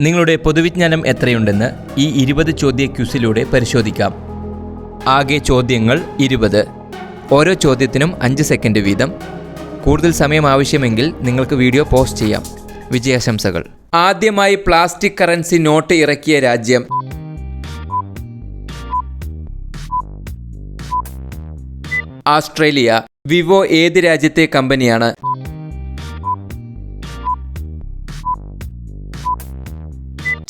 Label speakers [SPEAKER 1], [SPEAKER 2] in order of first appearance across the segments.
[SPEAKER 1] നിങ്ങളുടെ പൊതുവിജ്ഞാനം എത്രയുണ്ടെന്ന് ഈ ഇരുപത് ചോദ്യ ക്യൂസിലൂടെ പരിശോധിക്കാം. ആകെ ചോദ്യങ്ങൾ ഇരുപത്. ഓരോ ചോദ്യത്തിനും അഞ്ച് സെക്കൻഡ് വീതം. കൂടുതൽ സമയം ആവശ്യമെങ്കിൽ നിങ്ങൾക്ക് വീഡിയോ പോസ്റ്റ് ചെയ്യാം. വിജയാശംസകൾ. ആദ്യമായി പ്ലാസ്റ്റിക് കറൻസി നോട്ട് ഇറക്കിയ രാജ്യം. ആസ്ട്രേലിയ. വിവോ ഏത് രാജ്യത്തെ കമ്പനിയാണ്?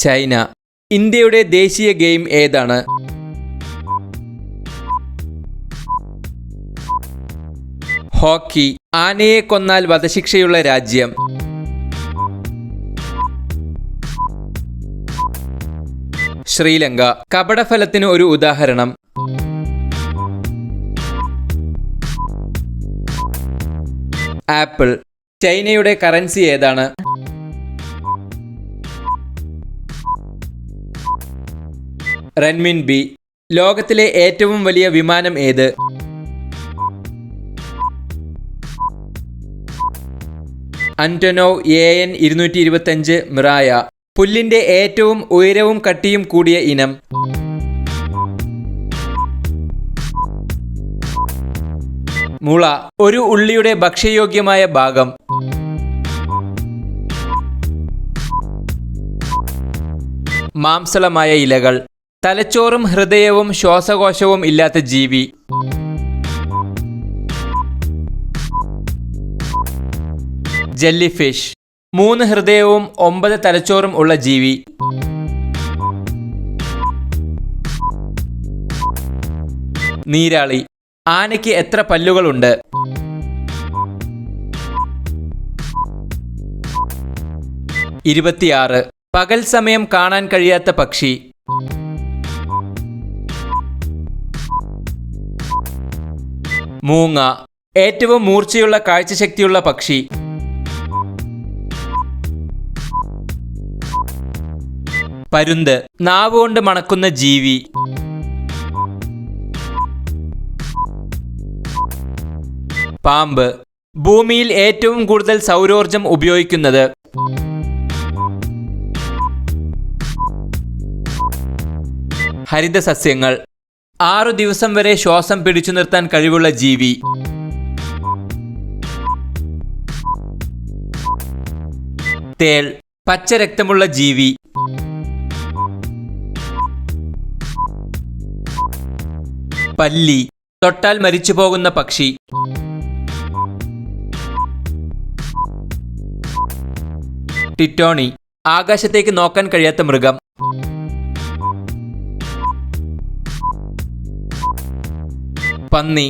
[SPEAKER 1] ചൈന. ഇന്ത്യയുടെ ദേശീയ ഗെയിം ഏതാണ്? ഹോക്കി. ആനയെ കൊന്നാൽ വധശിക്ഷയുള്ള രാജ്യം. ശ്രീലങ്ക. കപടഫലത്തിന് ഒരു ഉദാഹരണം. ആപ്പിൾ. ചൈനയുടെ കറൻസി ഏതാണ്? Renminbi. ലോകത്തിലെ ഏറ്റവും വലിയ വിമാനം ഏത്? അന്റനോവ് എ എൻ ഇരുന്നൂറ്റി ഇരുപത്തഞ്ച് മിറായ. പുല്ലിന്റെ ഏറ്റവും ഉയരവും കട്ടിയും കൂടിയ ഇനം. മുള ഒരു ഉള്ളിയുടെ ഭക്ഷ്യയോഗ്യമായ ഭാഗം. മാംസളമായ ഇലകൾ. തലച്ചോറും ഹൃദയവും ശ്വാസകോശവും ഇല്ലാത്ത ജീവി. ജെല്ലി ഫിഷ് മൂന്ന് ഹൃദയവും ഒമ്പത് തലച്ചോറും ഉള്ള ജീവി. നീരാളി. ആനയ്ക്ക് എത്ര പല്ലുകളുണ്ട്? ഇരുപത്തിയാറ്. പകൽ സമയം കാണാൻ കഴിയാത്ത പക്ഷി. മൂങ്ങ. ഏറ്റവും മൂർച്ചയുള്ള കാഴ്ചശക്തിയുള്ള പക്ഷി. പരുന്ത്. നാവ് കൊണ്ട് മണക്കുന്ന ജീവി. പാമ്പ്. ഭൂമിയിൽ ഏറ്റവും കൂടുതൽ സൗരോർജം ഉപയോഗിക്കുന്നത്. ഹരിതസസ്യങ്ങൾ. ആറു ദിവസം വരെ ശ്വാസം പിടിച്ചു നിർത്താൻ കഴിവുള്ള ജീവി. തേൾ പച്ചരക്തമുള്ള ജീവി. പല്ലി. തൊട്ടാൽ മരിച്ചു പോകുന്ന പക്ഷി. ടിറ്റോണി. ആകാശത്തേക്ക് നോക്കാൻ കഴിയാത്ത മൃഗം. പന്നി.